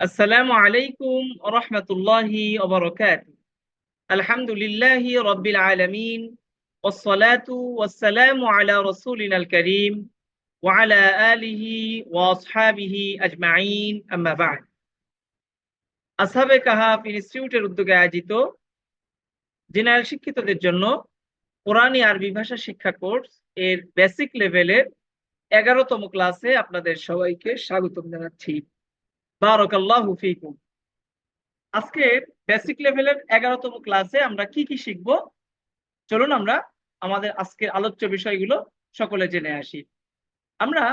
আসসালামু আলাইকুম রহমতুল্লাহি ওবরকাত আলহামদুলিল্লাহ রবিল আলমিন ওসলাতু আলা রসুলিন আল করিম আলিহি উদ্যোগে আয়োজিত জেনারেল শিক্ষিতদের জন্য কোরআনী আরবি ভাষা শিক্ষা কোর্স এর বেসিক লেভেলের এগারোতম ক্লাসে আপনাদের সবাইকে স্বাগতম জানাচ্ছি। আজকে বেসিক লেভেলের এগারোতম ক্লাসে আমরা কি কি শিখব? চলুন আমরা আমাদের আজকের আলোচ্য বিষয়গুলো সকলে জেনে আসি। আমরা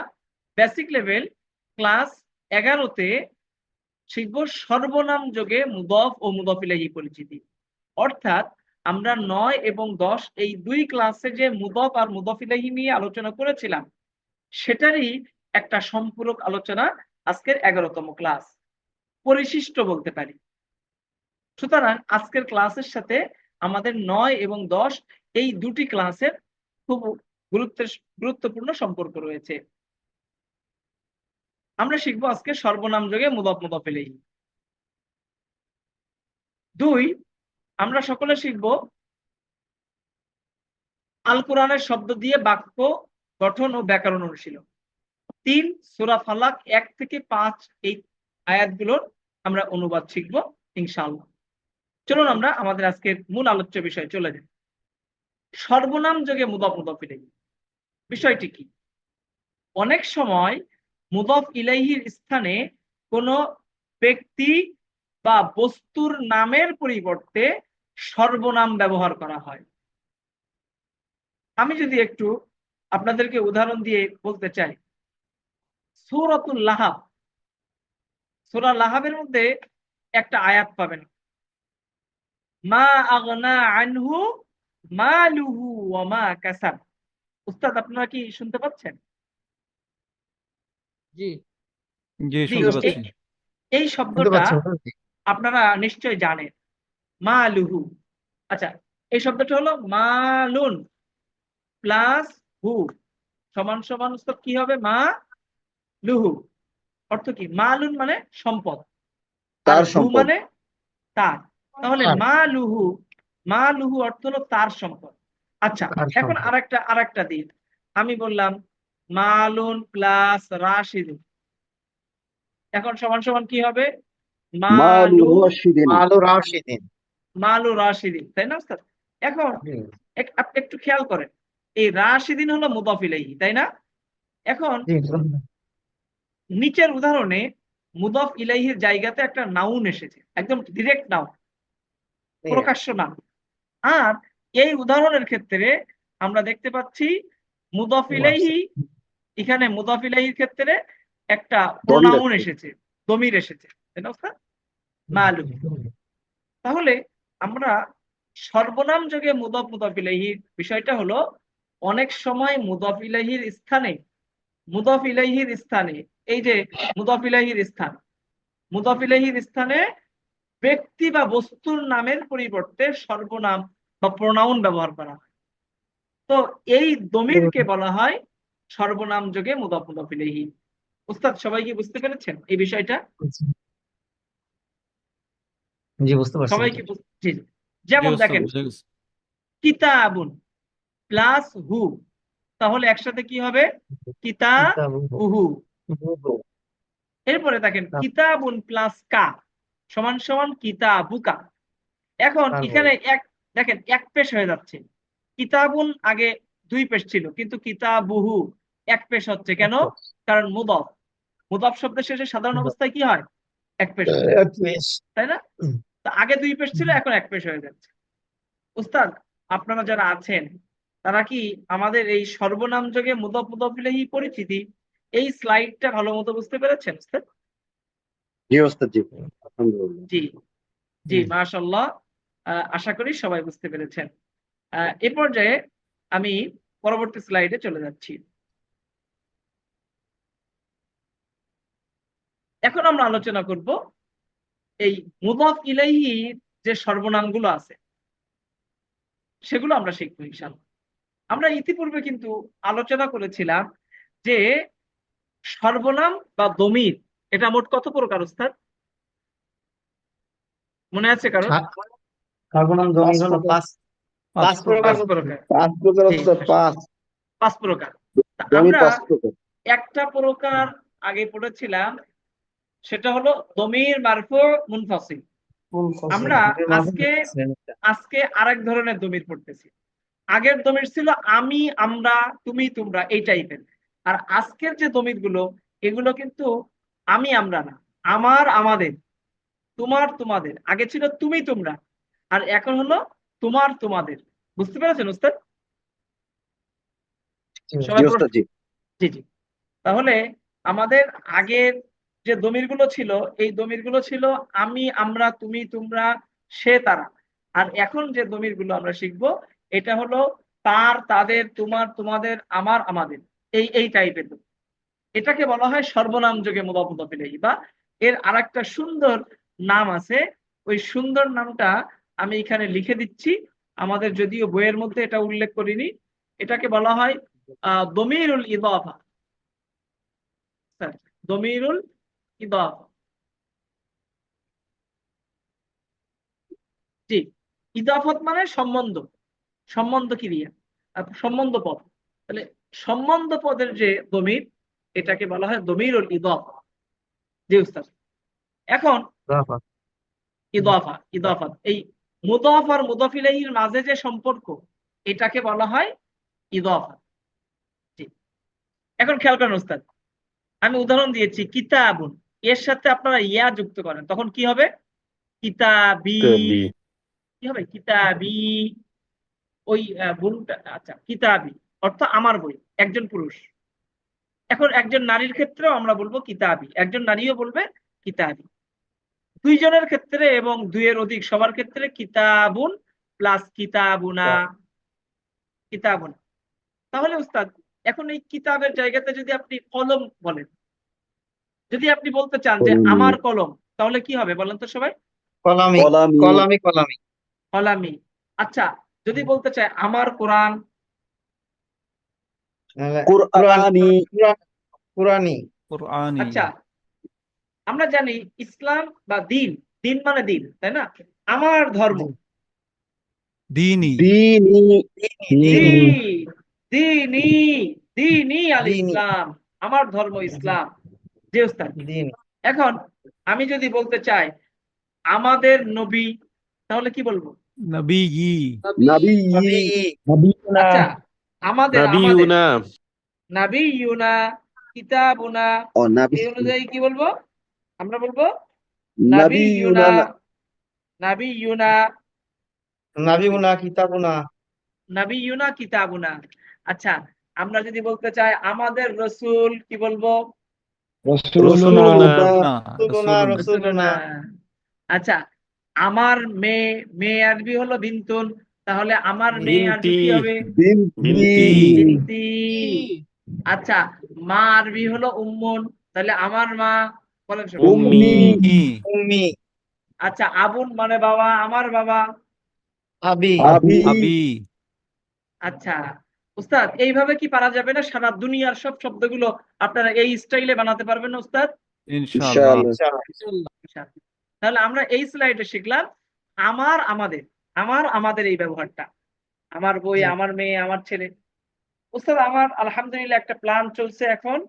বেসিক লেভেল ক্লাস এগারোতে শিখব সর্বনাম যোগে মুদফ ও মুদফ ইলাহি পরিচিতি। অর্থাৎ আমরা নয় এবং দশ এই দুই ক্লাসে যে মুদফ আর মুদফ ইলাহি নিয়ে আলোচনা করেছিলাম, সেটারই একটা সম্পূরক আলোচনা আজকের এগারোতম ক্লাস পরিশিষ্ট বলতে পারি। সুতরাং আজকের ক্লাসের সাথে আমাদের নয় এবং দশ এই দুটি ক্লাসের খুব গুরুত্বের, গুরুত্বপূর্ণ সম্পর্ক রয়েছে। আমরা শিখব আজকে সর্বনাম যোগে মুদফ মুদফ ইলাইহি। দুই, আমরা সকলে শিখব আল কোরআনের শব্দ দিয়ে বাক্য গঠন ও ব্যাকরণ অনুশীলন। তিন সুরা ফালাক এক থেকে পাঁচ এই আয়াতগুলোর আমরা অনুবাদ শিখব, ইনশাআল্লাহ। চলুন আমরা আমাদের আজকের মূল আলোচ্য বিষয়ে চলে যাই। সর্বনাম যোগে মুদফ মুদফ ইলাইহি। বিষয়টি কি? অনেক সময় মুদফ ইলাইহির স্থানে কোনো ব্যক্তি বা বস্তুর নামের পরিবর্তে সর্বনাম ব্যবহার করা হয়। আমি যদি একটু আপনাদেরকে উদাহরণ দিয়ে বলতে চাই সৌরাতুল লাহাব। সুরা লাহাবের মধ্যে একটা আয়াত পাবেন। মা আগনা আনহু মালুহু ওয়া মা কাসাব। উস্তাদ আপনারা কি শুনতে পাচ্ছেন? জি। জি জি, শুনতে পাচ্ছি। এই- এই শব্দটা আপনারা নিশ্চয় জানেন। মালুহু। আচ্ছা এই শব্দটা হলো মালুন প্লাস হু। সমান সমান উস্তাদ কি হবে? মা লুহু অর্থ কি? মালুন মানে সম্পদ। তার সম্পদ। মানে তার। তাহলে মা লুহু মা লুহু অর্থ হলো তার সম্পদ। আচ্ছা এখন। আরেকটা আরেকটা দিন আমি বললাম মালুন প্লাস রাশিদুন এখন সমান সমান কি হবে? মালু রাশিদিন। মালু রাশিদিন তাই না ওস্তাদ? এখন আপনি একটু খেয়াল করেন। এই রাশিদিন হলো মুদাফ তাই না? এখন নিচের উদাহরণে মুদফ ইলাইহির জায়গাতে একটা নাউন এসেছে একদম ডিরেক্ট নাউন প্রকাশ্য নাম আর এই উদাহরণের ক্ষেত্রে আমরা দেখতে পাচ্ছি মুদফ ইলাইহি এখানে মুদাফ ইলাইহির ক্ষেত্রে একটা প্রোনাউন এসেছে। এসেছে দমির এসেছে মালুম। তাহলে আমরা সর্বনাম যোগে মুদাফ মুদাফ ইলাইহির বিষয়টা হলো অনেক সময় মুদাফ ইলাইহির স্থানে মুদাফ ইলাইহির স্থানে এই যে মুদাফ ইলাইহির স্থান মুদাফ ইলাইহির স্থানে ব্যক্তি বা বস্তুর নামের পরিবর্তে সর্বনাম বা প্রোনাউন ব্যবহার করা হয়। তো এই দমিরকে বলা হয় সর্বনাম যোগে মুদাফ মুদাফ ইলাইহি। উস্তাদ সবাই কি বুঝতে পেরেছেন এই বিষয়টা? জি বুঝতে পারছি। সবাই কি যেমন দেখেন। কিতাবুন প্লাস হু। তাহলে একসাথে কি হবে? কিতা উহু। এরপরে দেখেন আচ্ছা। কিতাবুন প্লাস কা সমান সমান কিতাবুকা। এখন এখানে এক দেখেন এক পেশ হয়ে যাচ্ছে। কিতাবুন আগে দুই পেশ ছিল কিন্তু কিতাবুহু এক পেশ হচ্ছে কেন? কারণ মুদফ। মুদফ শব্দের শেষে সাধারণ অবস্থায় কি হয়? এক পেশ। তাই না? আগে দুই পেশ ছিল এখন এক পেশ হয়ে যাচ্ছে। উস্তাদ আপনারা যারা আছেন তারা কি আমাদের এই সর্বনাম যোগে মুদফ পরিচিতি? এই স্লাইডটা ভালো মতো বুঝতে পেরেছেন উস্তাদ? জি ওস্তাদ জি আলহামদুলিল্লাহ। জি জি আহ, আশা করি সবাই বুঝতে পেরেছেন। এ পর্যায়ে আমি পরবর্তী স্লাইডে চলে যাচ্ছি। এখন আমরা আলোচনা করব এই মুদাফ ইলাইহি যে সর্বনামগুলো আছে সেগুলো আমরা শিখব ইনশাআল্লাহ। আমরা ইতিপূর্বে কিন্তু আলোচনা করেছিলাম যে সর্বনাম বা দমির এটা মোট কত প্রকার উস্তাদ? মনে আছে কারও? সর্বনাম জমির হলো পাঁচ পাঁচ প্রকার। পাঁচ প্রকার। উস্তাদ পাঁচ। পাঁচ প্রকার। আমরা একটা প্রকার আগে পড়েছিলাম সেটা হলো দমির মারফু মুনফাসিল। আমরা আজকে আজকে আরেক ধরনের দমির পড়তেছি। আগের দমির ছিল আমি আমরা তুমি তোমরা এই টাইপের আর আজকের যে দমিরগুলো এগুলো কিন্তু আমি আমরা না। আমার আমাদের। তোমার তোমাদের। আগে ছিল তুমি তোমরা। আর এখন হলো তোমার তোমাদের। বুঝতে পেরেছেন উস্তাদ? জি জি। তাহলে আমাদের আগের যে দমিরগুলো ছিল এই দমিরগুলো ছিল আমি আমরা তুমি তোমরা সে তারা। আর এখন যে দমিরগুলো আমরা শিখব এটা হলো তার, তাদের, তোমার, তোমাদের, আমার, আমাদের। এই এই টাইপের এটাকে বলা হয় সর্বনাম যোগে মুদাফ মুদাফ বা এর আরেকটা সুন্দর নাম আছে। ওই সুন্দর নামটা আমি এখানে লিখে দিচ্ছি। আমাদের যদিও বইয়ের মধ্যে এটা উল্লেখ করিনি। এটাকে বলা হয় আহ দমিরুল ইদাফা। দমিরুল ইদাফা। জি, ইদাফত মানে সম্বন্ধ। সম্বন্ধ ক্রিয়া সম্বন্ধ পদ। তাহলে সম্বন্ধ পদের যে দমির এটাকে বলা হয় দমির ইদাফা। জি উস্তাদ। এখন ইদাফা। ইদাফা এই মুদাফ আর মাঝে যে সম্পর্ক এটাকে বলা হয় ইদাফা। এখন খেয়াল করেন উস্তাদ আমি উদাহরণ দিয়েছি কিতাবুন। এর সাথে আপনারা ইয়া যুক্ত করেন তখন কি হবে? কিতাবি। কি হবে? কিতাবি। ওই আহ, আচ্ছা কিতাবি অর্থ আমার বই একজন পুরুষ। এখন একজন নারীর ক্ষেত্রেও আমরা বলব কিতাবি একজন নারীও বলবে কিতাবি। দুইজনের ক্ষেত্রে এবং দুইয়ের অধিক সবার ক্ষেত্রে কিতাবুন প্লাস কিতাবুনা। কিতাবুনা। তাহলে উস্তাদ এখন এই কিতাবের জায়গাতে যদি আপনি কলম বলেন যদি আপনি বলতে চান যে আমার কলম তাহলে কি হবে বলেন তো সবাই? কলামি। কলামি। কলামি কলামি। কলামি। আচ্ছা যদি বলতে চাই আমার কোরআন কুরআনি। পুরানি কুরআনি। আচ্ছা আমরা জানি ইসলাম বা দিন দিন মানে দিন তাই না? আমার ধর্ম। দীনি দীনি দিন দিনী দিনী আল ইসলাম। আমার ধর্ম ইসলাম। যে উস্তাদ এখন আমি যদি বলতে চাই আমাদের নবী তাহলে কি বলব? নবীয়ি আচ্ছা আমাদের আমাদের. নাবিউনা কিতাবুনা ও নবী এই অনুযায়ী কি বলব? আমরা বলব? নবীনা নাবিয়ুনা নাবিয়ুনা কিতাবুনা নাবিয়ুনা কিতাবুনা আচ্ছা আমরা যদি বলতে চাই আমাদের রসুল কি বলব? রাসূলুনা না, রাসূলুনা রাসূলুনা। রাসূলুনা আচ্ছা আমার মেয়ে মেয়ে আরবি হলো বিন্তুন তাহলে আমার মেয়ে আরবি কি। হবে? বিনতি। আচ্ছা মা আরবি হলো উম্মুন তাহলে আমার মা বলেন উম্মি। আচ্ছা আবুন মানে বাবা আমার বাবা? আবি। আবি। আচ্ছা উস্তাদ এইভাবে কি পারা যাবে না? সারা দুনিয়ার সব শব্দগুলো আপনারা এই স্টাইলে বানাতে পারবেন না উস্তাদ? ইনশাআল্লাহ। ইনশাআল্লাহ। ইনশাআল্লাহ। তাহলে আমরা এই স্লাইডে শিখলাম আমার আমাদের আমার আমাদের এই ব্যবহারটা। আমার বই আমার মেয়ে আমার ছেলে। ওস্তাদ আমার আলহামদুলিল্লাহ একটা প্ল্যান চলছে এখন।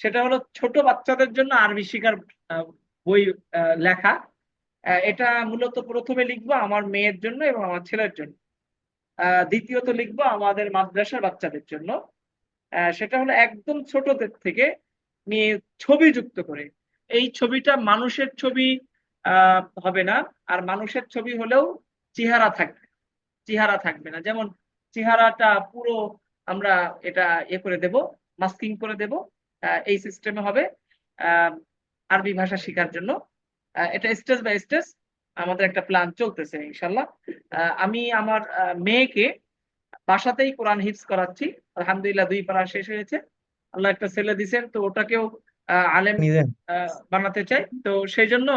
সেটা হলো ছোট বাচ্চাদের জন্য আরবি শেখার আহ, বই লেখা। এটা মূলত প্রথমে লিখব আমার মেয়ের জন্য এবং আমার ছেলের জন্য। দ্বিতীয়ত লিখব আমাদের মাদ্রাসার বাচ্চাদের জন্য। আহ, সেটা হলো একদম ছোটদের থেকে নিয়ে ছবি যুক্ত করে। এই ছবিটা মানুষের ছবি হবে না। আর মানুষের ছবি হলেও চেহারা থাকবে। চেহারা থাকবে না। যেমন চেহারাটা পুরো আমরা এটা এ করে দেব, মাস্কিং করে দেব এই সিস্টেমে হবে আরবি ভাষা শেখার জন্য। এটা স্টেজ বাই স্টেজ আমাদের একটা প্ল্যান চলতেছে ইনশাল্লাহ আমি আমার মেয়েকে বাসাতেই কোরআন হিফজ করাচ্ছি। আলহামদুলিল্লাহ, দুই পারা শেষ হয়েছে। আল্লাহ একটা ছেলে দিছেন, তো ওটাকেও আলেম বানাতে চাই। তো সেই জন্য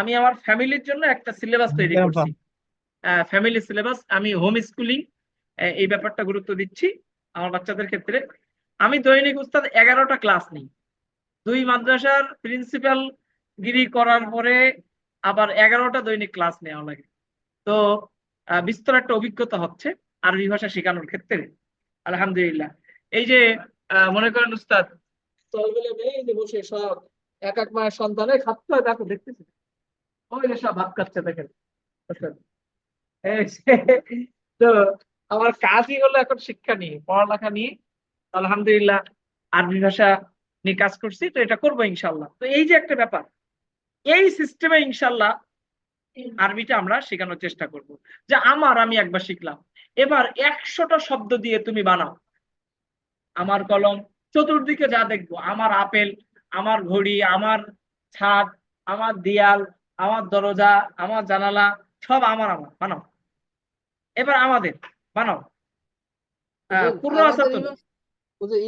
আমি আমার ফ্যামিলির জন্য একটা সিলেবাস তৈরি করছি। Family syllabus. আমি হোম স্কুলিং এই ব্যাপারটা গুরুত্ব দিচ্ছি আমার বাচ্চাদের ক্ষেত্রে। আমি দৈনিক উস্তাদ এগারোটা ক্লাস নিই। দুই মাদ্রাসার প্রিন্সিপাল গিরি করার পরে আবার এগারোটা দৈনিক ক্লাস নেওয়া লাগে। তো বিস্তর একটা অভিজ্ঞতা হচ্ছে আরবি ভাষা শেখানোর ক্ষেত্রে। আলহামদুলিল্লাহ। এই যে মনে করেন উস্তাদ তলবেলে মেয়ে যে বসে সব এক এক মায়ের সন্তানের খাচ্ছে দেখো দেখতেছি। ওই যে সব ভাত খাচ্ছে, দেখেন। তো আমার কাজই হলো এখন শিক্ষা নিয়ে, পড়ালেখা নিয়ে। আলহামদুলিল্লাহ, আরবি ভাষা নিয়ে কাজ করছি, তো এটা করব ইনশাল্লাহ তো এই যে একটা ব্যাপার, এই সিস্টেমে ইনশাল্লাহ আরবিটা আমরা শেখানোর চেষ্টা করব। যে আমার আমি একবার শিখলাম। এবার একশোটা শব্দ দিয়ে তুমি বানাও। আমার কলম চতুর্দিকে যা দেখব আমার আপেল আমার ঘড়ি আমার ছাদ আমার দেয়াল আমার দরজা আমার জানালা সব আমার আমার বানাও। এবার আমাদের বানাও। আসাতুন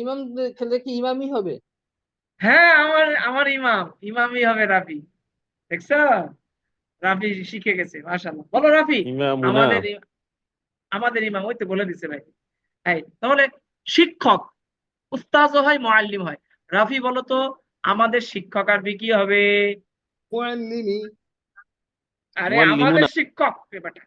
ইমাম খেলে কি ইমামই হবে? হ্যাঁ আমার আমার ইমাম ইমামই হবে রাফি। দেখছ? রাফি শিখে গেছে মাশাআল্লাহ। বলো রাফি আমাদের আমাদের ইমাম ওই তো বলে দিছে ভাই। তাহলে শিক্ষক উস্তাজও হয় মুআল্লিম হয়। রাফি বলো তো আমাদের শিক্ষক আরবি কি হবে? মুআল্লিমি। আরে আমাদের শিক্ষক ব্যাপারটা।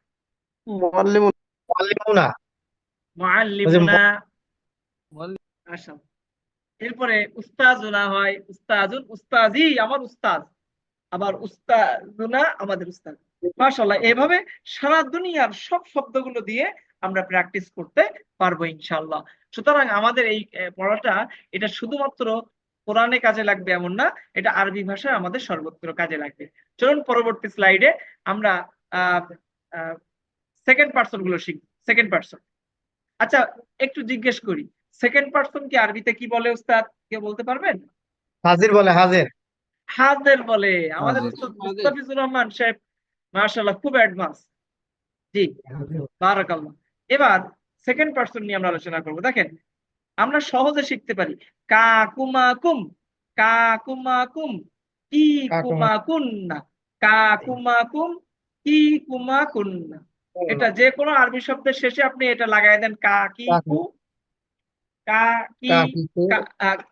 এরপরে উস্তাজুনা হয় উস্তাজুন উস্তাজি আমার উস্তাজ আবার উস্তাজুনা আমাদের উস্তাদ। মাশাআল্লাহ এভাবে সারা দুনিয়ার সব শব্দগুলো দিয়ে আমরা প্র্যাকটিস করতে পারব ইনশাল্লাহ সুতরাং আমাদের এই পড়াটা এটা শুধুমাত্র কোরআনে কাজে লাগবে এমন না এটা আরবি ভাষায় আমাদের সর্বত্র কাজে লাগবে। চলুন পরবর্তী স্লাইডে আমরা সেকেন্ড পার্সনগুলো শিখব। সেকেন্ড পার্সন আচ্ছা একটু জিজ্ঞেস করি সেকেন্ড পার্সন কি আরবিতে কি বলে উস্তাদ? কেউ বলতে পারবেন? হাজির বলে হাজির। হাজের বলে। আমাদের। মুস্তাফিজুর রহমান সাহেব মাশাআল্লাহ খুব অ্যাডভান্স জি বারাকাল্লাহ। এবার সেকেন্ড পার্সন নিয়ে আমরা আলোচনা করব। দেখেন আমরা সহজে শিখতে পারি কাকুমাকুম কাকুমাকুম কি কুমা কুন্না কুমাকুন্না কাকুমাকুম কি কুমাকুন্না এটা যে কোনো আরবি শব্দের শেষে আপনি এটা লাগাই দেন কা কি কু কা কি। কা-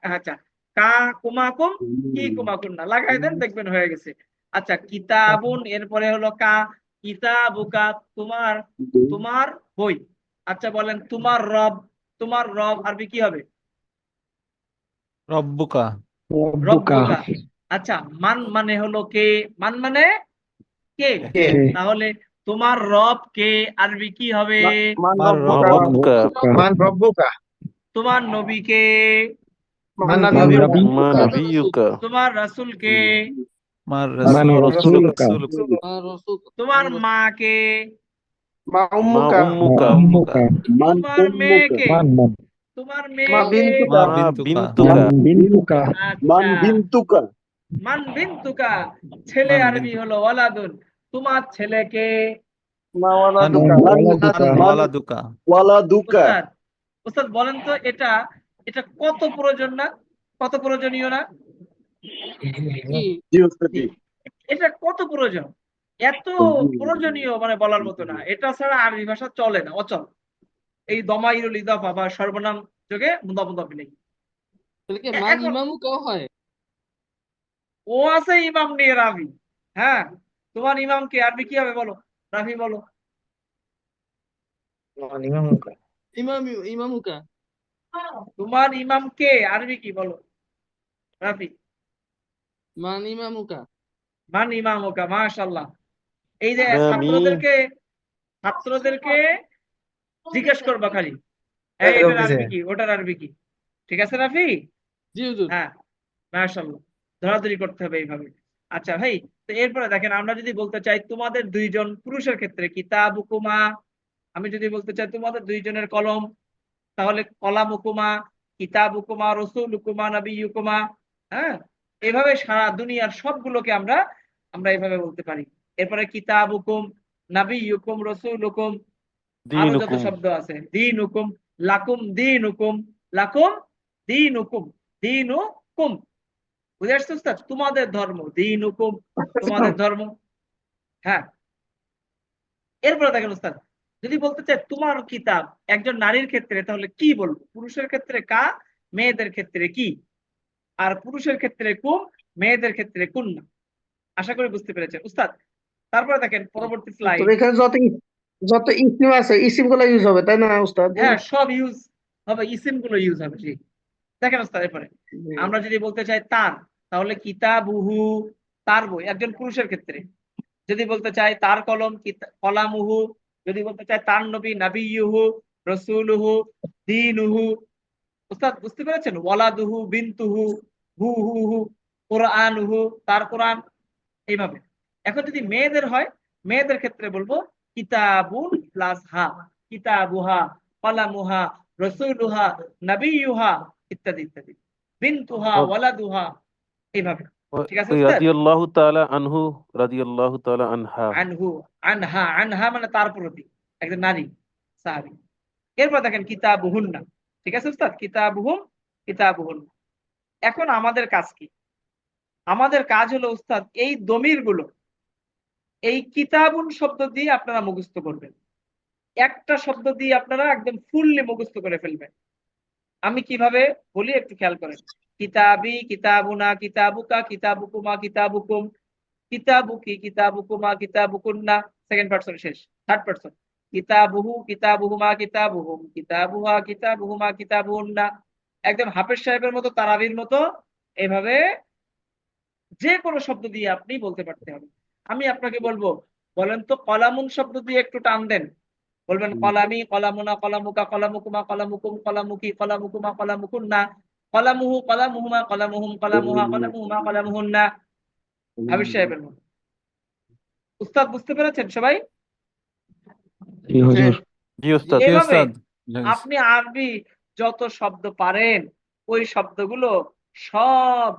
আচ্ছা কা কুমাকুম কি কুমাকুন্না লাগাই দেন দেখবেন হয়ে গেছে। আচ্ছা কিতাবুন এরপরে হলো কা কিতাবুকা তোমার তোমার বই। আচ্ছা বলেন তোমার রব তোমার রব আরবি কি হবে? রব্বুকা। রব্বুকা। রব্বুকা। আচ্ছা মান মানে হলো কে? মান মানে কে? কে? তাহলে তোমার রব কে? আরবি কি হবে? মান মান রব্বুকা। তোমার নবী কে? তোমার রাসূল কে? মান তোমার মা কে? মা মা উম্মুকা উম্মুকা উম্মুকা মান তোমার মান মান তোমার মেয়ে কে বিনতুকা মা মা বিনতুকা বিনতুকা মান বিনতুকা আচ্ছা মান বিনতুকা ছেলে আরবি হলো ওয়ালাদুন তোমার ছেলেকে মা ওয়ালাদুকা ওয়ালাদুকা ওয়ালাদুকা ওয়ালাদুকা উস্তাদ উস্তাদ বলেন তো এটা এটা কত প্রয়োজন না? কত প্রয়োজনীয় না? এটা কত প্রয়োজন? এত প্রয়োজনীয় মানে বলার মতো না। এটা ছাড়া আরবি ভাষা চলে না অচল। এই দমাইরুল ইদাফা বা সর্বনাম যোগে মুদা মান কাও হয়? ও আছে ইমাম নিয়ে রাবি। হ্যাঁ তোমার ইমাম কে? আরবি কি হবে বলো? রাফি বলো। ইমাম ইমামুকা তোমার ইমাম কে? আরবি কি বলো? রাফি মান ইমামুকা মান ইমামুকা মাশাআল্লাহ। এই যে ছাত্রদেরকে ছাত্রদেরকে জিজ্ঞেস করবা খালি। এই এই এটার আরবি কি? ওটার আরবি কি? ঠিক আছে রাফি? জি হুজুর। হ্যাঁ মাশাআল্লাহ। ধরাধরি করতে হবে এইভাবে। আচ্ছা ভাই তো এরপরে দেখেন আমরা যদি বলতে চাই তোমাদের দুইজন পুরুষের ক্ষেত্রে কিতাব কিতাবুকুমা আমি যদি বলতে চাই তোমাদের দুইজনের কলম তাহলে কলামুকুমা কিতাবুকুমা রসুলুকুমা নবিয়ুকুমা হ্যাঁ? এভাবে সারা দুনিয়ার সবগুলোকে আমরা আমরা এভাবে বলতে পারি। এরপরে কিতাবুকুম নাবিয়ুকুম রসুলুকুম আরও যত শব্দ আছে দিন হুকুম লাকুম দিন হুকুম লাকুম দিন হুকুম দিন হুকুম বুঝে আসছো? তোমাদের ধর্ম দিন হুকুম তোমাদের ধর্ম। হ্যাঁ। এরপরে দেখেন উস্তাদ যদি বলতে চাই তোমার কিতাব একজন নারীর ক্ষেত্রে তাহলে কি বলব? পুরুষের ক্ষেত্রে কা মেয়েদের ক্ষেত্রে কি? আর পুরুষের ক্ষেত্রে কুম মেয়েদের ক্ষেত্রে কুন্না। আশা করি বুঝতে পেরেছেন। উস্তাদ তারপরে দেখেন পরবর্তী স্লাইড এখানে যত যত ইসিম আছে ইসিমগুলো ইউজ হবে তাই না উস্তাদ? হ্যাঁ সব ইউজ হবে ইসিমগুলো ইউজ হবে জি। দেখেন উস্তাদ এরপরে আমরা যদি বলতে চাই তার তাহলে কিতাবুহু তার বই একজন পুরুষের ক্ষেত্রে। যদি বলতে চাই তার কলম কলামুহু যদি বলতে চাই তার নবী নাবিয়ুহু রসুলুহু দীনুহু। উস্তাদ বুঝতে পেরেছেন? ওয়ালাদুহু বিনতুহু হু হু হু কোরআনুহু তার কোরআন এইভাবে। এখন যদি মেয়েদের হয় মেয়েদের ক্ষেত্রে বলব কিতাবুন প্লাস হা কিতাবুহা কলামুহা রসুলুহা নাবিয়ুহা ইত্যাদি ইত্যাদি। বিনতুহা. ওয়ালাদুহা এইভাবে। ঠিক আছে উস্তাদ? রাদিয়াল্লাহু তাআলা আনহু রাদিয়াল্লাহু তাআলা আনহা। আনহু আনহা আনহা মানে তার প্রতি একজন নারী সাহাবী। এরপর দেখেন কিতাবুহুন্না। ঠিক আছে উস্তাদ কিতাবুহুম কিতাবুহুন্না। এখন আমাদের কাজ কি? আমাদের কাজ হলো উস্তাদ এই দমিরগুলো এই কিতাবুন শব্দ দিয়ে আপনারা মুখস্থ করবেন। একটা শব্দ দিয়ে আপনারা একদম ফুললি মুখস্থ করে ফেলবেন। আমি কীভাবে বলি একটু খেয়াল করেন। কিতাবি, কিতাবুনা, কিতাবুকা, কিতাবুকুমা, কিতাবুকুম, কিতাবুকি, কিতাবুকুমা, কিতাবুকুন্না। সেকেন্ড পার্সন শেষ। থার্ড পার্সন কিতাবুহু, কিতাবুহুমা, কিতাবুহুম। কিতাবুহা, কিতাবুহুমা কিতাবুহুন্না একদম হাফেজ সাহেবের মতো, তারাবির মতো, এভাবে যে কোনো শব্দ দিয়ে আপনি বলতে পারতে হবে। আমি আপনাকে বলব বলেন তো কলামুন শব্দ দিয়ে একটু টান দেন। বলবেন কলামি কলামুনা কলামুকা কলামুকুমা কলামুকুম কলামুকি কলামুকুমা কলামুকুন্না কলামুহু কলামুহুমা কলামুহুম কলামুহা কলামুহুমা কলামুহুন্না। হাবিব সাহেবের মতো। উস্তাদ বুঝতে পেরেছেন সবাই? জি উস্তাদ জি এভাবে উস্তাদ। আপনি আরবি যত শব্দ পারেন ওই শব্দগুলো সব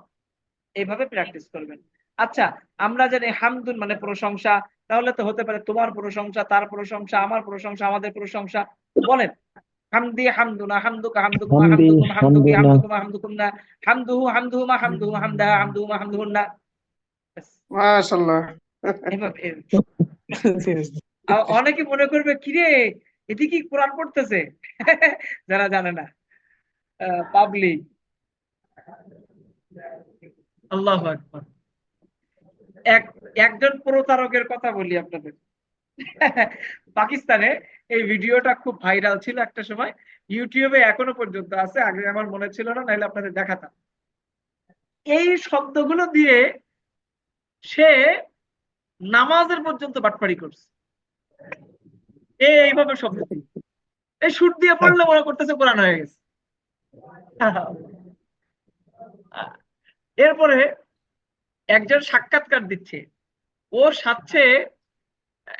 এভাবে প্র্যাকটিস করবেন। আচ্ছা আমরা জানি হামদুন মানে প্রশংসা তাহলে তো হতে পারে তোমার প্রশংসা তার প্রশংসা আমার প্রশংসা আমাদের প্রশংসা। বলেন হামদি হামদুনা হামদুকা হামদুকুমা হামদুকুম হামদুকি হামদুকুমা হামদুকুমনা হামদুহু হামদুহুমা হামদুহু হামদাহা হামদুহুমা হামদুহুন্না। মাশাআল্লাহ। এভাবে। এ- আ- অনেকে মনে করবে কিরে এটি কি কোরআন পড়তেছে? যারা জানে না। পাবলিক। আল্লাহ আকবার। এক, একজন প্রতারকের কথা বলি আপনাদের। পাকিস্তানে এই ভিডিওটা খুব ভাইরাল ছিল একটা সময়। ইউটিউবে এখনও পর্যন্ত আছে, আগে আমার মনে ছিল না, নাহলে আপনাদের দেখাতাম। এই শব্দগুলো দিয়ে সে নামাজের পর্যন্ত বাটপাড়ি করছে। এই এইভাবে শব্দ এই সুর দিয়ে পড়লে মনে করতেছে কোরআন হয়ে গেছে। এরপরে একজন সাক্ষাৎকার দিচ্ছে। ও সাথে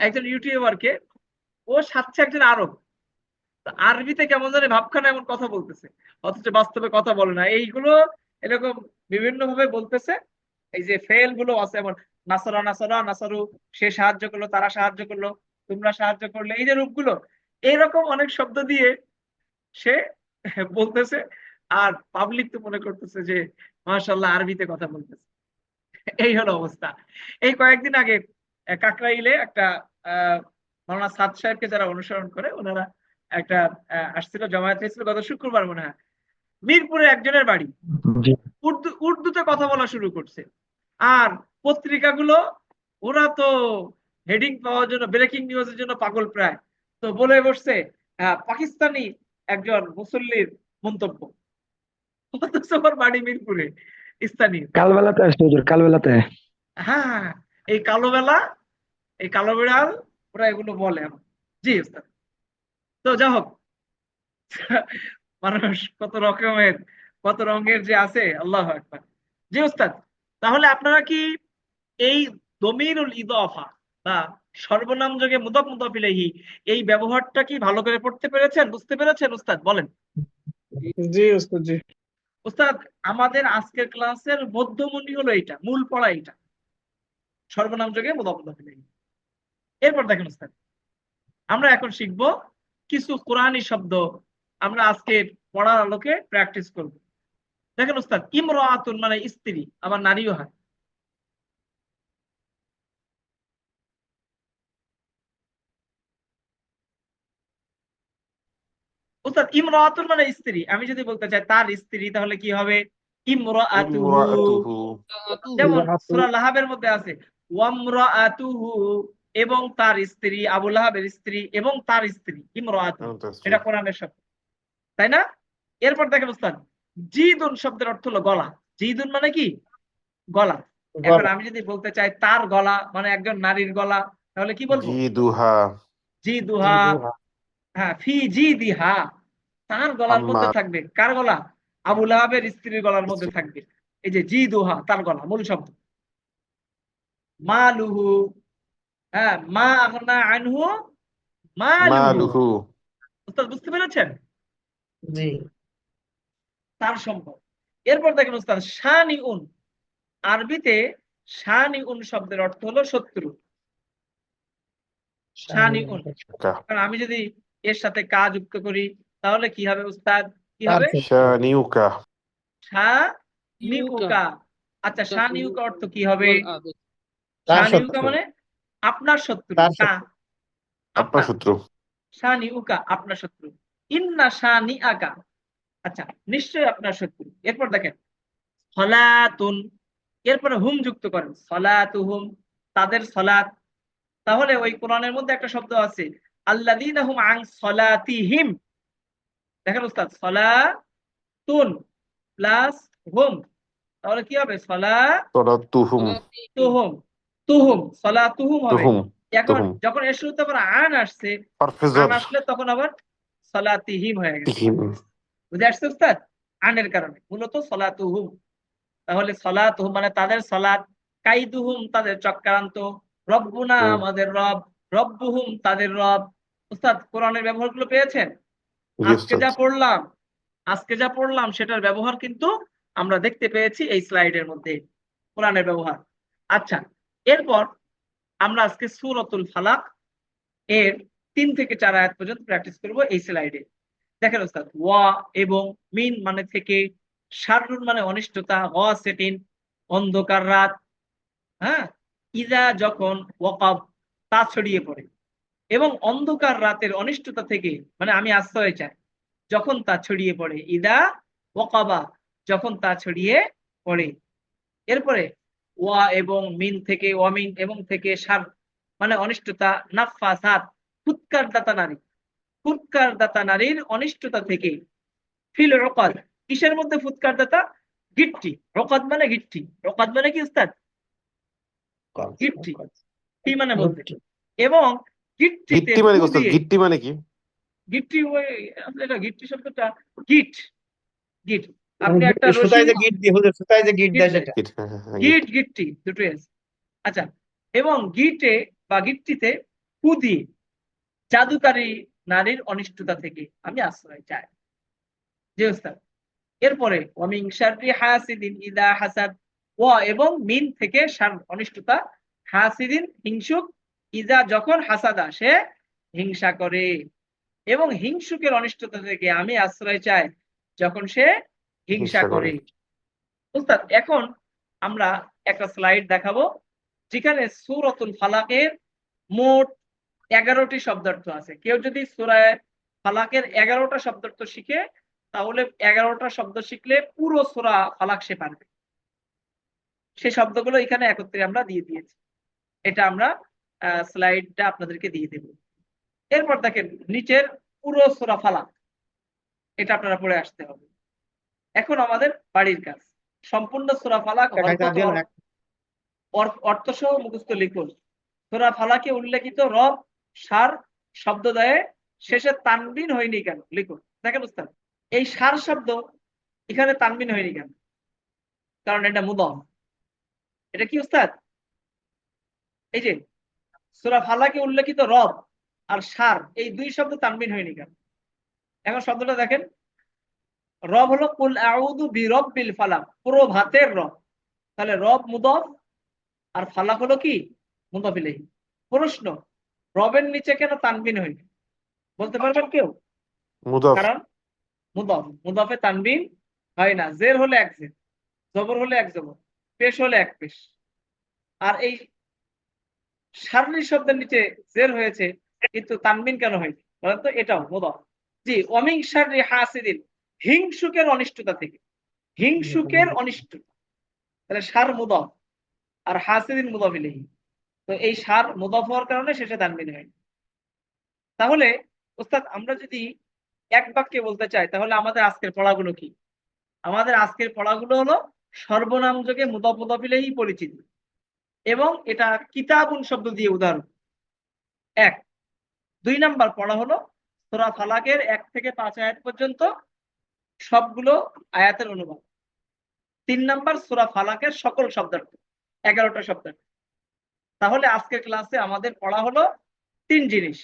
একজন ইউটিউবারকে, ও সাথে একজন আরব। আরবিতে কেমন জানি ভাবখানা এমন কথা বলতেছে। অথচ বাস্তবে কথা বলে না। এইগুলো এরকম বিভিন্ন ভাবে বলতেছে। এই যে ফেলগুলো আছে এমন নাসরা নাসরা, নাসারু, সে সাহায্য করল, তারা সাহায্য করল, তোমরা সাহায্য করলে, এই যে রূপগুলো, এইরকম অনেক শব্দ দিয়ে সে বলতেছে। আর পাবলিক তো মনে করতেছে যে মাশাল্লাহ আরবিতে কথা বলতেছে। এই হলো অবস্থা। এই কয়েকদিন আগে কাকরাইলে একটা মাওলানা সাদ সাহেবকে যারা অনুসরণ করে ওনারা একটা আসছিল জামায়াত এসেছিল গত শুক্রবার মনে হয়। মিরপুরে একজনের বাড়ি। উর্দু উর্দুতে কথা বলা শুরু করছে। আর পত্রিকাগুলো ওরা তো হেডিং পাওয়ার জন্য ব্রেকিং নিউজের জন্য পাগল প্রায়। তো বলে বসছে পাকিস্তানি একজন মুসল্লির মন্তব্য। বাড়ি মিরপুরে। স্থানীয় কালবেলাতে আসছে হুজুর কালবেলাতে। হ্যাঁ। এই কালো বেলা এই কালো বিড়াল ওরা এগুলো বলে জি উস্তাদ তো যা হোক মানুষ কত রকমের কত রঙের যে আছে আল্লাহ আকবার। জি উস্তাদ তাহলে আপনারা কি এই দমিরুল ইদাফা বা সর্বনাম যোগে মুদাফ মুদাফ ইলাইহি এই ব্যবহারটা কি ভালো করে পড়তে পেরেছেন? বুঝতে পেরেছেন উস্তাদ? বলেন। জি উস্তাদ জি। উস্তাদ আমাদের আজকের ক্লাসের মধ্যমণি হলো এটা মূল পড়া এটা সর্বনাম যোগে মুদাফ মুদাফ এরপর দেখেন উস্তাদ আমরা এখন শিখব কিছু কোরআনই শব্দ আমরা আজকে পড়ার আলোকে প্র্যাকটিস করব। দেখেন উস্তাদ ইমরাতুন মানে স্ত্রী, আবার নারীও হয়। উস্তাদ ইমরাতুন মানে স্ত্রী। আমি যদি বলতে চাই তার স্ত্রী তাহলে কি হবে? ইমরাআতুহু যেমন সূরা লাহাবের মধ্যে আছে ওয়ামরাআতুহু এবং তার স্ত্রী আবু লাহাবের স্ত্রী এবং তার স্ত্রী ইমরাআতু এটা কোরআনের শব্দ। তাই না? এরপর দেখেন উস্তাদ জিদুন শব্দের অর্থ হলো গলা। জিদুন মানে কি? গলা। এখন আমি যদি বলতে চাই তার গলা মানে একজন নারীর গলা তাহলে কি বলব? জিদুহা। জি দুহা হ্যাঁ ফি জি দিহা তার গলার মধ্যে থাকবে। কার গলা? আবু লাহাবের স্ত্রীর গলার মধ্যে থাকবে। এই যে জি দুহা তার গলা মূল শব্দ। মালুহু। হ্যাঁ মা আগনা আনহু মালুহু। উস্তাদ বুঝতে পেরেছেন? জি। তার সম্পদ। এরপর দেখেন উস্তাদ শানি উন আরবিতে শানি উন শব্দের অর্থ হলো শত্রু। শানি উন কারণ আমি যদি এর সাথে কা যুক্ত করি তাহলে কি হবে উস্তাদ? কি হবে। শানিউকা আচ্ছা নিউকা অর্থ কি হবে? মানে আপনার শত্রু আপনার আপনার শত্রু। আপনার শত্রু। ইন্না শা নিআকা। আচ্ছা নিশ্চয়ই আপনার শত্রু। এরপর দেখেন। সলাতুন। এরপরে হুম যুক্ত করেন। সলাতুহুম তাদের সলাত তাহলে ওই কোরআনের মধ্যে একটা শব্দ আছে। আন সলাতিহিম। দেখেন উস্তাদ সলাতুন প্লাস হুম। তাহলে কি হবে? সালাতুহুম। তুহুম তুহুম এখন যখন এর শুরুতে আবার আন আসছে আন আসলে তখন আবার সলাতিহিম হয়ে গেছে। বুঝে আসছে উস্তাদ? আনের কারণে। মূলত সলাতুহুম। তাহলে সলাতুহুম মানে তাদের সলাত কাইদুহুম তাদের চক্রান্ত। রব্বুনা। আমাদের রব রব্বুহুম তাদের রব। উস্তাদ কোরআনের ব্যবহারগুলো পেয়েছেন? আজকে যা পড়লাম আজকে যা পড়লাম সেটার ব্যবহার কিন্তু আমরা দেখতে পেয়েছি এই স্লাইডের মধ্যে কোরআনের ব্যবহার। আচ্ছা এরপর আমরা আজকে সুরতুল ফালাক এর তিন থেকে চার আয়াত পর্যন্ত প্র্যাকটিস করব এই স্লাইডে। দেখেন ওস্তাদ ওয়া এবং মিন মানে থেকে শাররুন মানে অনিষ্টতা গাসিকিন অন্ধকার রাত। হ্যাঁ? ইজা যখন ওয়াকাব তা ছড়িয়ে পড়ে। এবং অন্ধকার রাতের অনিষ্টতা থেকে মানে আমি আশ্রয় চাই যখন তা ছড়িয়ে পড়ে। ইদা ওয়াকাবা যখন তা ছড়িয়ে পড়ে। এরপরে ওয়া এবং মিন থেকে ওয়ামিন এবং থেকে সার মানে অনিষ্টতা নাফাসাত ফুৎকার দাতা নারী। ফুৎকার দাতা নারীর অনিষ্টতা থেকে ফিল রকাদ কিসের মধ্যে ফুৎকার দাতা গিট্টি। রকাদ মানে গিট্টি। রকাদ মানে কি উস্তাদ? গিট্টি। কি মানে মধ্যে এবং গিট্টিতে গিট্টি মানে গিট্টি মানে কি? গিট্টি ওই এটা গিট্টি শব্দটা গিট গিট। আপনি একটা সুতায় যে গিট দিয়ে হুজুর সুতায় যে গিট দেয় সেটা। গিট হ্যাঁ, হ্যাঁ, হ্যাঁ, গিট। গিট। গিট্টি দুটোই আছে। আচ্ছা এবং গিটে বা গিট্টিতে দিয়ে জাদুকারী নারীর অনিষ্টতা থেকে আমি আশ্রয় চাই। জি ওস্তাদ। এরপরে ওয়ামিন শাররি হাসিদিন ইদা হাসাদ ওয়া এবং মিন থেকে অনিষ্টতা হাসিদিন হিংসুক ইজা যখন হাসাদা সে হিংসা করে। এবং হিংসুকের অনিষ্টতা থেকে আমি আশ্রয় চাই যখন সে হিংসা করে। করে। উস্তাদ এখন আমরা একটা স্লাইড দেখাবো যেখানে সূরাতুল ফালাকের মোট এগারোটি শব্দার্থ আছে। কেউ যদি সূরায় ফালাকের এগারোটা শব্দার্থ শিখে তাহলে এগারোটা শব্দ শিখলে পুরো সূরা ফালাক সে পারবে। সেই শব্দগুলো এখানে একত্রে আমরা দিয়ে দিয়েছি। এটা আমরা স্লাইডটা আপনাদেরকে দিয়ে দেব। এরপর দেখেন নিচের পুরো সূরা ফালাক এটা আপনারা পড়ে আসতে হবে। এখন আমাদের বাড়ির কাজ। সম্পূর্ণ সূরা ফালাক দেখাইতে অল্প অর্থ- না। অর- অর্থ সহ মুখস্থ লিখুন। সূরা ফালাকে উল্লেখিত রব সার শব্দ দেয় শেষে তানবিন হয়নি কেন? লিখুন। দেখেন উস্তাদ এই সার শব্দ এখানে তানবিন হয়নি কেন? কারণ এটা মুদম এটা কি উস্তাদ? এই যে সূরা ফালাকে উল্লেখিত রব আর সার এই দুই শব্দ তানবিন হয়নি কেন? এখন শব্দটা দেখেন। রব হলো কুল আউযু বিরব্বিল ফালাক পুরো ভাতের রব। তাহলে রব মুদফ আর ফালাক হলো কি? মুদফ প্রশ্ন রবের নিচে কেন তানবিন হয়নি? বলতে পারবেন কেউ? কারণ মুদফ মুদফে তানবিন হয় না। জের হলে এক জের জবর হলে এক জবর পেশ হলে এক পেশ। আর এই সারনি শব্দের নিচে জের হয়েছে, কিন্তু তানবিন কেন হয়নি? বলেন তো, এটাও মুদফ জি অমিং সাররি হাসিদিন, হিংসুকের অনিষ্টতা থেকে। হিংসুকের অনিষ্ট তাহলে সার মুদফ, আর হাসিদিন মুদফ ইলাইহি। তো এই সার মুদফ হওয়ার কারণে শেষে তানবিন হয় তাহলে, ওস্তাদ, আমরা যদি এক বাক্যে বলতে চাই, তাহলে আমাদের আজকের পড়াগুলো কি? আমাদের আজকের পড়াগুলো হলো সর্বনাম যোগে মুদফ মুদফ ইলাইহি পরিচিত। এবং এটা কিতাবুন শব্দ দিয়ে উদাহরণ। এক। দুই নাম্বার পড়া হলো, সোরা ফালাকের এক থেকে পাঁচ আয়াত পর্যন্ত সবগুলো আয়াতের অনুবাদ। তিন নাম্বার সোরা ফালাকের সকল শব্দার্থ, এগারোটা শব্দার্থ। তাহলে আজকের ক্লাসে আমাদের পড়া হলো তিন জিনিস।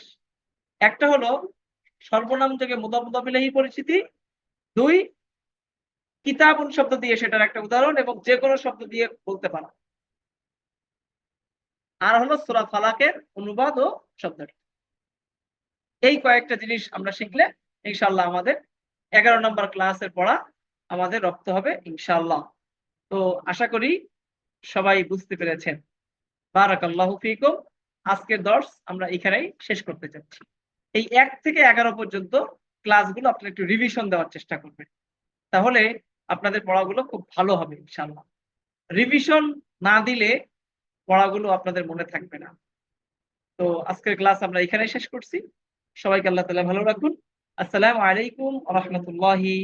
একটা হলো সর্বনাম যোগে মুদা মুদাবিলাহি পরিচিতি। দুই, কিতাবুন শব্দ দিয়ে সেটার একটা উদাহরণ এবং যে কোনো শব্দ দিয়ে বলতে পারা। আর হলো সূরা ফালাকের অনুবাদ ও শব্দার্থ এই কয়েকটা জিনিস আমরা শিখলে ইনশাল্লাহ আমাদের এগারো নম্বর ক্লাসের পড়া আমাদের রপ্ত হবে ইনশাল্লাহ তো আশা করি সবাই বুঝতে পেরেছেন। বারাকাল্লাহু ফিকুম। আজকের দর্শ আমরা এখানেই শেষ করতে চাচ্ছি এই এক থেকে এগারো পর্যন্ত ক্লাসগুলো আপনারা একটু রিভিশন দেওয়ার চেষ্টা করবেন। তাহলে আপনাদের পড়াগুলো খুব ভালো হবে ইনশাল্লাহ রিভিশন না দিলে পড়াগুলো আপনাদের মনে থাকবে না। তো আজকের ক্লাস আমরা এখানে শেষ করছি। সবাইকে আল্লাহ তালা ভালো রাখুন। আসসালামু আলাইকুম রাহমাতুল্লাহি